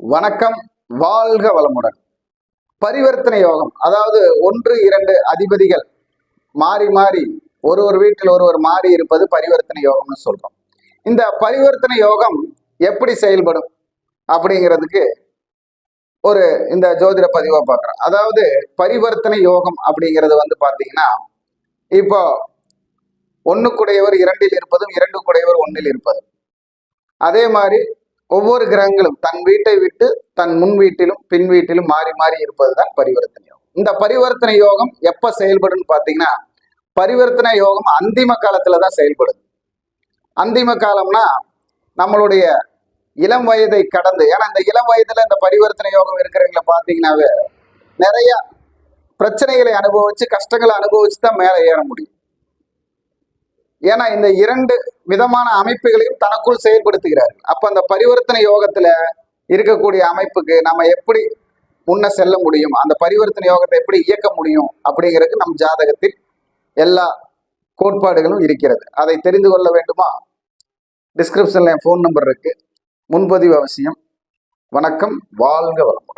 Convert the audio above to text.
வணக்கம் வாழ்க வளமுடன். பரிவர்த்தனை யோகம் அதாவது ஒன்று இரண்டு அதிபதிகள் மாறி மாறி ஒரு ஒரு வீட்டில் ஒருவர் மாறி இருப்பது பரிவர்த்தனை யோகம்னு சொல்றோம். இந்த பரிவர்த்தனை யோகம் எப்படி செயல்படும்? அப்படிங்கிறதுக்கு ஒரு இந்த ஜோதிட பதிவாக பார்க்குறோம். அதாவது பரிவர்த்தனை யோகம் அப்படிங்கிறது வந்து பார்த்தீங்கன்னா இப்போ ஒன்றுக்குடையவர் இரண்டில் இருப்பதும் இரண்டு குடையவர் ஒன்றில் இருப்பதும். அதே மாதிரி ஒவ்வொரு கிரகங்களும் தன் வீட்டை விட்டு தன் முன் வீட்டிலும் பின் வீட்டிலும் மாறி மாறி இருப்பது தான் பரிவர்த்தனை யோகம். இந்த பரிவர்த்தனை யோகம் எப்ப செயல்படும் பார்த்தீங்கன்னா பரிவர்த்தனை யோகம் அந்திம காலத்துல தான் செயல்படுது. அந்திம காலம்னா நம்மளுடைய இளம் வயதை கடந்து ஏன்னா இந்த இளம் வயதுல இந்த பரிவர்த்தனை யோகம் இருக்கிறவங்கள பார்த்தீங்கன்னாவே நிறைய பிரச்சனைகளை அனுபவிச்சு கஷ்டங்களை அனுபவிச்சு தான் மேலே ஏற முடியும். ஏன்னா இந்த இரண்டு விதமான அமைப்புகளையும் தனக்குள் செயல்படுத்துகிறார்கள் அப்ப அந்த பரிவர்த்தனை யோகத்துல இருக்கக்கூடிய அமைப்புக்கு நம்ம எப்படி முன்ன செல்ல முடியும்? அந்த பரிவர்த்தனை யோகத்தை எப்படி இயக்க முடியும்? அப்படிங்கிறதுக்கு நம் ஜாதகத்தில் எல்லா கோட்பாடுகளும் இருக்கிறது. அதை தெரிந்து கொள்ள வேண்டுமா? டிஸ்கிரிப்ஷன்ல என் ஃபோன் நம்பர் இருக்கு. முன்பதிவு அவசியம். வணக்கம். வாழ்க வளம்